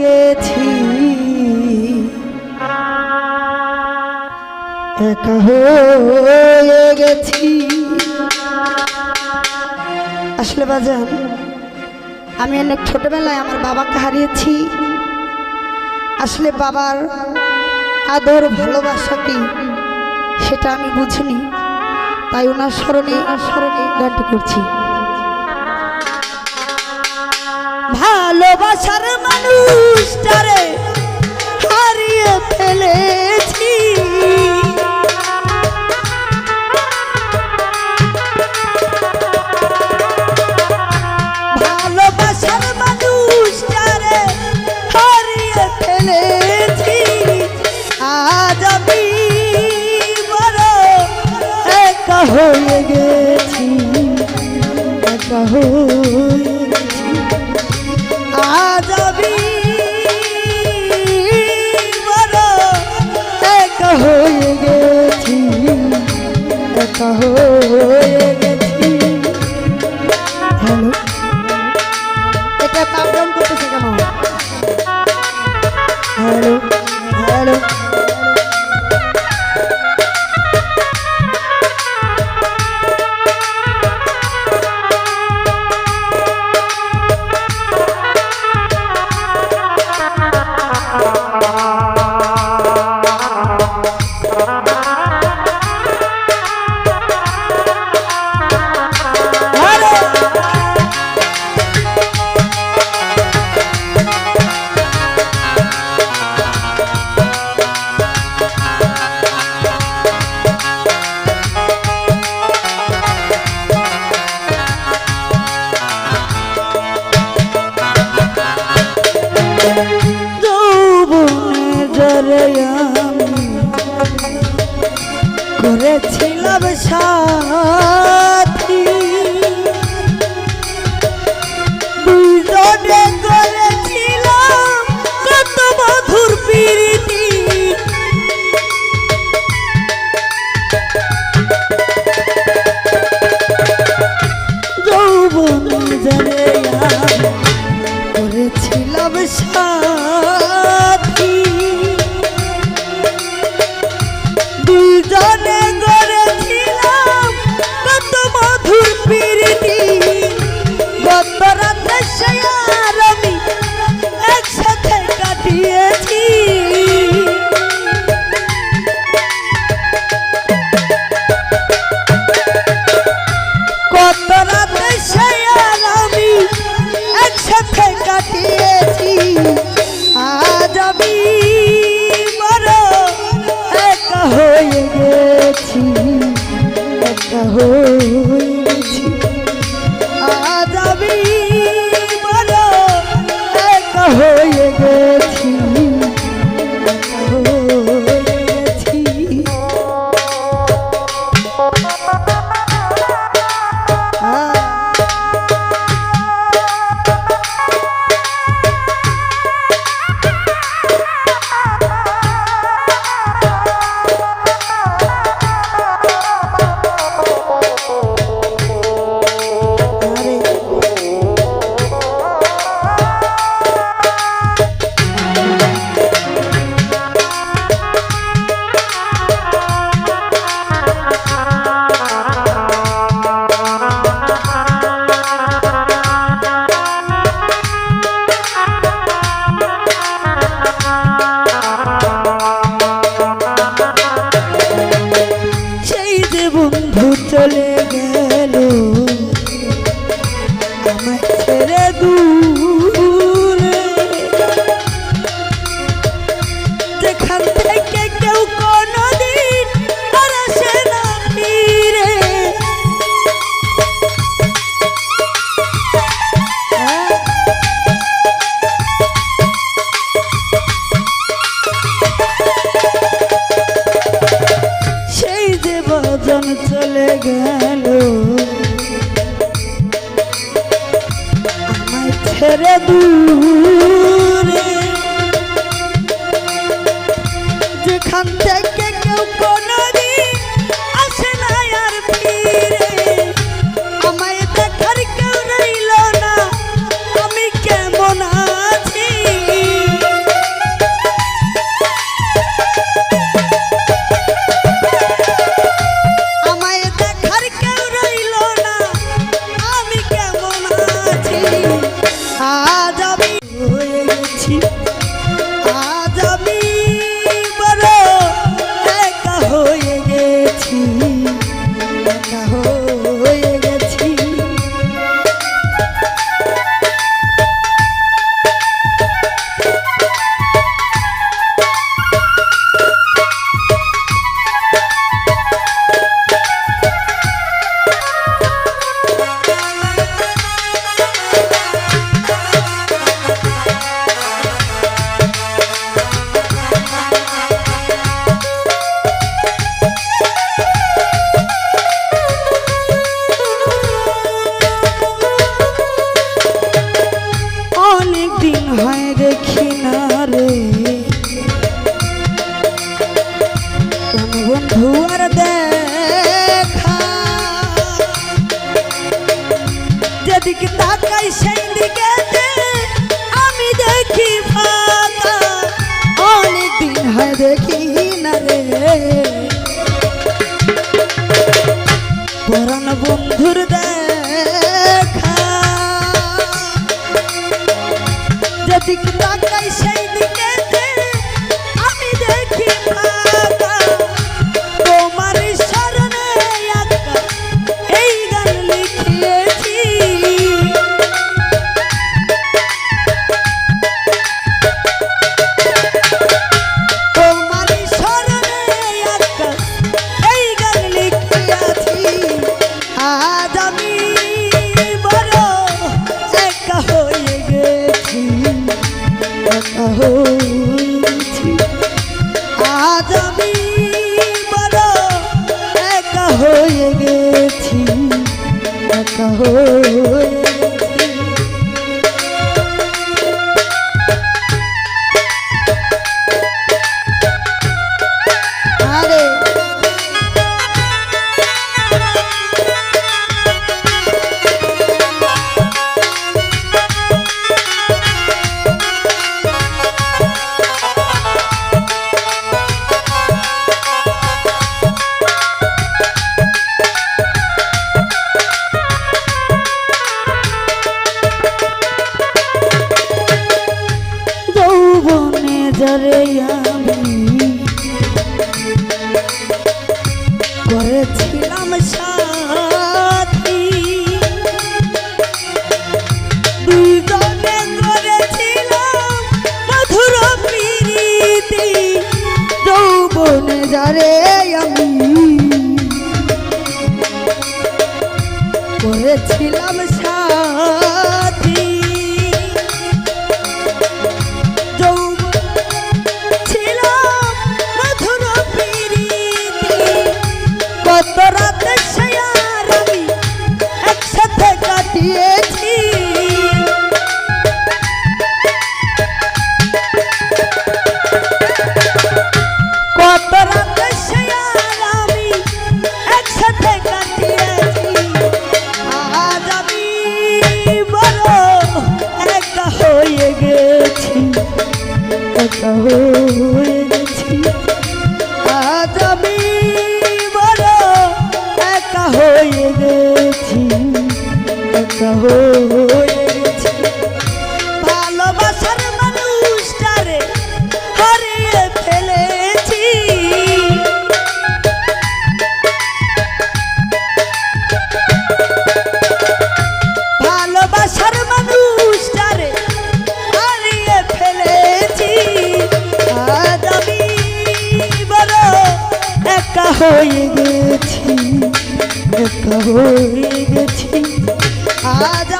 গেছি। একা হয়ে গেছি। আসলে বাজান, আমি অনেক ছোটবেলায় আমার বাবাকে হারিয়েছি। আসলে বাবার আদর ভালোবাসা কি, সেটা আমি বুঝিনি। তাই ওনার স্মরণে স্মরণে গানটি করছি। ভালোবাসার মানুষটারে হারিয়ে ফেলেছি। ভালোবাসার মানুষটারে হারিয়ে ফেলেছি। আজ আমি বড় একা হয়ে গেছি, একা হয়ে এটা করতেছে কেন? Hello hello. সাথী একা হয়ে গেছি আজ আমি বড় একা হয়ে গেছি। একা যেখান থেকে কেউ কোনোদিন আর আসে না ফিরে। হ্যাঁ? সেই দূরে যেখান থেকে যেদিকে তাকাই সেই দিকে আমি দেখি ফাঁকা। অনেক দিন হয় দেখি না রে। পুরান বন্ধুর দেখা আজ হয়ে গেছি একা হয়ে আমি করেছিলাম সাথী। দুইজনে করেছিলাম মধুর প্রীতি। যৌবনে যারে আমি করেছিলাম হয়ে গেছি, একা হয়ে গেছি। ভালোবাসার মানুষটারে হারিয়ে ফেলেছি। ভালোবাসার মানুষটারে হারিয়ে ফেলেছি। বড় একা হয়ে গেছি। একা হয়ে গেছি আজ